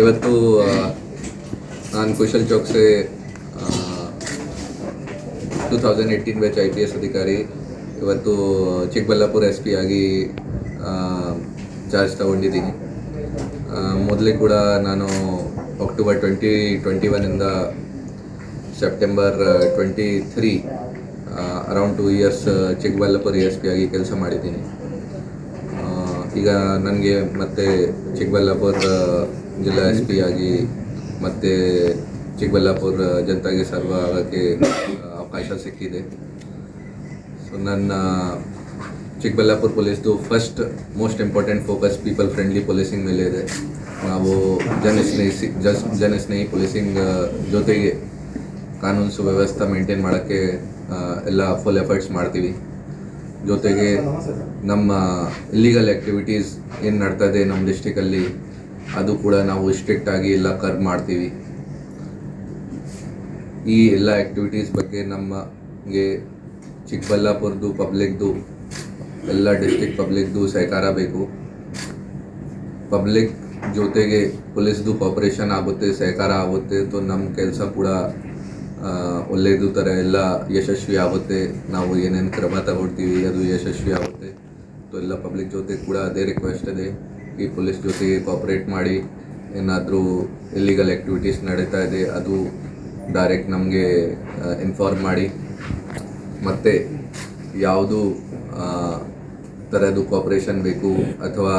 ಇವತ್ತು ನಾನು Kushal Chowksey two thousand eighteen batch I P S ಅಧಿಕಾರಿ, ಇವತ್ತು ಚಿಕ್ಕಬಳ್ಳಾಪುರ ಎಸ್ ಪಿ ಆಗಿ ಚಾರ್ಜ್ ತಗೊಂಡಿದ್ದೀನಿ ಮೊದಲೇ ಕೂಡ ನಾನು October twenty twenty ಒನ್ನಿಂದ September twenty three around two years Chikkaballapur S P ಆಗಿ ಕೆಲಸ ಮಾಡಿದ್ದೀನಿ. ಈಗ ನನಗೆ ಮತ್ತೆ ಚಿಕ್ಕಬಳ್ಳಾಪುರ ಜಿಲ್ಲಾ ಎಸ್ ಪಿ ಆಗಿ ಮತ್ತೆ ಚಿಕ್ಕಬಳ್ಳಾಪುರ ಜನತಾಗೆ ಸರ್ವ ಆಗೋಕ್ಕೆ ಅವಕಾಶ ಸಿಕ್ಕಿದೆ. ಸೊ ನನ್ನ Chikkaballapur ಪೊಲೀಸ್ದು first most important focus people friendly policing ಮೇಲೆ ಇದೆ. ನಾವು ಜನಸ್ನೇಹಿ, ಜಸ್, ಜನಸ್ನೇಹಿ ಪೊಲೀಸಿಂಗ್ ಜೊತೆಗೆ ಕಾನೂನು ಸುವ್ಯವಸ್ಥೆ ಮೇಂಟೈನ್ ಮಾಡೋಕ್ಕೆ ಎಲ್ಲ ಫುಲ್ ಎಫರ್ಟ್ಸ್ ಮಾಡ್ತೀವಿ. ಜೊತೆಗೆ ನಮ್ಮ ಇಲ್ಲಿಗಲ್ ಆ್ಯಕ್ಟಿವಿಟೀಸ್ ಏನು ಇದೆ ನಮ್ಮ ಡಿಸ್ಟಿಕಲ್ಲಿ ಅದು ಕೂಡ ನಾವು ಸ್ಟ್ರಿಕ್ಟ್ ಆಗಿ ಎಲ್ಲ ಕರ್ ಮಾಡ್ತೀವಿ. ಈ ಎಲ್ಲ ಆ್ಯಕ್ಟಿವಿಟೀಸ್ ಬಗ್ಗೆ ನಮಗೆ ಚಿಕ್ಕಬಳ್ಳಾಪುರದ್ದು ಪಬ್ಲಿಕ್ದು ಎಲ್ಲ ಡಿಸ್ಟಿಕ್ ಪಬ್ಲಿಕ್ದು ಸಹಕಾರ ಬೇಕು. ಪಬ್ಲಿಕ್ ಜೊತೆಗೆ ಪೊಲೀಸ್ದು ಕಾಪರೇಷನ್ ಆಗುತ್ತೆ, ಸಹಕಾರ ಆಗುತ್ತೆ ಅಥವಾ ನಮ್ಮ ಕೆಲಸ ಕೂಡ ಒಳ್ಳೆಯದು ಥರ ಎಲ್ಲ ಯಶಸ್ವಿ ಆಗುತ್ತೆ. ನಾವು ಏನೇನು ಕ್ರಮ ತಗೊಳ್ತೀವಿ, ಅದು ಯಶಸ್ವಿ ಆಗುತ್ತೆ. ಸೊ ಎಲ್ಲ ಪಬ್ಲಿಕ್ ಜೊತೆ ಕೂಡ ಅದೇ ರಿಕ್ವೆಸ್ಟ್ ಇದೆ. ಈ ಪೊಲೀಸ್ ಜೊತೆಗೆ ಕೋಪ್ರೇಟ್ ಮಾಡಿ, ಏನಾದರೂ ಇಲ್ಲಿಗಲ್ ಆ್ಯಕ್ಟಿವಿಟೀಸ್ ನಡೀತಾ ಇದೆ, ಅದು ಡೈರೆಕ್ಟ್ ನಮಗೆ ಇನ್ಫಾರ್ಮ್ ಮಾಡಿ. ಮತ್ತು ಯಾವುದು ಥರದ್ದು ಕೋಪ್ರೇಷನ್ ಬೇಕು ಅಥವಾ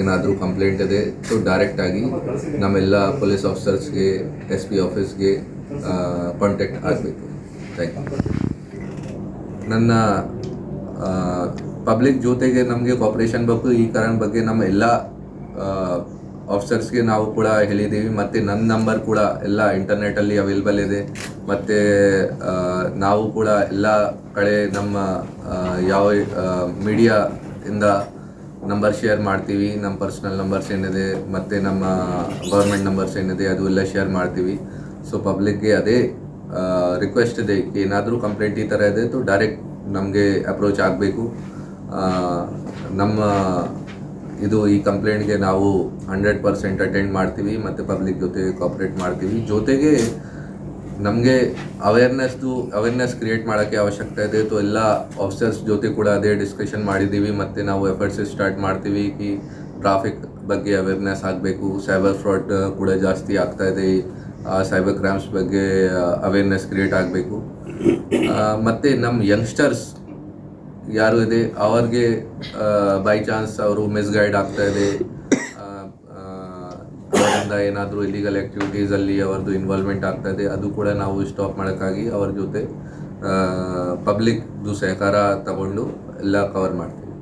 ಏನಾದರೂ ಕಂಪ್ಲೇಂಟ್ ಇದೆ ಸೊ ಡೈರೆಕ್ಟಾಗಿ ನಮ್ಮೆಲ್ಲ ಪೊಲೀಸ್ ಆಫೀಸರ್ಸ್ಗೆ ಎಸ್ ಪಿ ಆಫೀಸ್ಗೆ ಕಾಂಟ್ಯಾಕ್ಟ್ ಆಗಬೇಕು. ಥ್ಯಾಂಕ್ ಯು ನನ್ನ ಪಬ್ಲಿಕ್ ಜೊತೆಗೆ ನಮಗೆ ಕಾಪರೇಷನ್ ಬೇಕು. ಈ ಕಾರಣ ಬಗ್ಗೆ ನಮ್ಮ ಎಲ್ಲ ಆಫೀಸರ್ಸ್ಗೆ ನಾವು ಕೂಡ ಹೇಳಿದ್ದೀವಿ. ಮತ್ತು ನನ್ನ ನಂಬರ್ ಕೂಡ ಎಲ್ಲ ಇಂಟರ್ನೆಟಲ್ಲಿ ಅವೈಲೇಬಲ್ ಇದೆ. ಮತ್ತು ನಾವು ಕೂಡ ಎಲ್ಲ ಕಡೆ ನಮ್ಮ ಯಾವ ಮೀಡಿಯಾ ಇಂದ ನಂಬರ್ ಶೇರ್ ಮಾಡ್ತೀವಿ. ನಮ್ಮ ಪರ್ಸ್ನಲ್ ನಂಬರ್ಸ್ ಏನಿದೆ, ಮತ್ತು ನಮ್ಮ ಗೌರ್ಮೆಂಟ್ ನಂಬರ್ಸ್ ಏನಿದೆ, ಅದು ಎಲ್ಲ ಶೇರ್ ಮಾಡ್ತೀವಿ. ಸೊ ಪಬ್ಲಿಕ್ಗೆ ಅದೇ ರಿಕ್ವೆಸ್ಟ್ ಇದೆ. ಏನಾದರೂ ಕಂಪ್ಲೇಂಟ್ ಈ ಥರ ಇದೆ ತು ಡೈರೆಕ್ಟ್ ನಮಗೆ ಅಪ್ರೋಚ್ ಆಗಬೇಕು. ನಮ್ಮ ಇದು ಈ ಕಂಪ್ಲೇಂಟ್ಗೆ ನಾವು ಹಂಡ್ರೆಡ್ ಪರ್ಸೆಂಟ್ ಅಟೆಂಡ್ ಮಾಡ್ತೀವಿ, ಮತ್ತು ಪಬ್ಲಿಕ್ ಜೊತೆ ಕಾಪ್ರೇಟ್ ಮಾಡ್ತೀವಿ. ಜೊತೆಗೆ ನಮಗೆ ಅವೇರ್ನೆಸ್ದು ಅವೇರ್ನೆಸ್ ಕ್ರಿಯೇಟ್ ಮಾಡೋಕ್ಕೆ ಅವಶ್ಯಕತೆ ಇದೆ. ತೊ ಎಲ್ಲ ಆಫೀಸರ್ಸ್ ಜೊತೆ ಕೂಡ ಅದೇ ಡಿಸ್ಕಷನ್ ಮಾಡಿದ್ದೀವಿ. ಮತ್ತು ನಾವು ಎಫರ್ಟ್ಸ್ ಸ್ಟಾರ್ಟ್ ಮಾಡ್ತೀವಿ ಕಿ ಟ್ರಾಫಿಕ್ ಬಗ್ಗೆ ಅವೇರ್ನೆಸ್ ಆಗಬೇಕು. ಸೈಬರ್ ಫ್ರಾಡ್ ಕೂಡ ಜಾಸ್ತಿ ಆಗ್ತಾ ಇದೆ. ಸೈಬರ್ ಕ್ರೈಮ್ಸ್ ಬಗ್ಗೆ ಅವೇರ್ನೆಸ್ ಕ್ರಿಯೇಟ್ ಆಗಬೇಕು. ಮತ್ತು ನಮ್ಮ ಯಂಗ್ಸ್ಟರ್ಸ್ ಯಾರು ಇದೆ ಅವ್ರಿಗೆ ಬೈ ಚಾನ್ಸ್ ಅವರು ಮಿಸ್ಗೈಡ್ ಆಗ್ತಾ ಇದೆ. ಆ, ಆ, ಅವರಿಂದ ಏನಾದರೂ ಇಲ್ಲಿಗಲ್ ಆ್ಯಕ್ಟಿವಿಟೀಸಲ್ಲಿ ಅವ್ರದ್ದು ಇನ್ವಾಲ್ವ್ಮೆಂಟ್ ಆಗ್ತಾ ಇದೆ ಅದು ಕೂಡ ನಾವು ಸ್ಟಾಪ್ ಮಾಡೋಕ್ಕಾಗಿ ಅವ್ರ ಜೊತೆ ಪಬ್ಲಿಕ್ದು ಸಹಕಾರ ತಗೊಂಡು ಎಲ್ಲ ಕವರ್ ಮಾಡ್ತೀವಿ.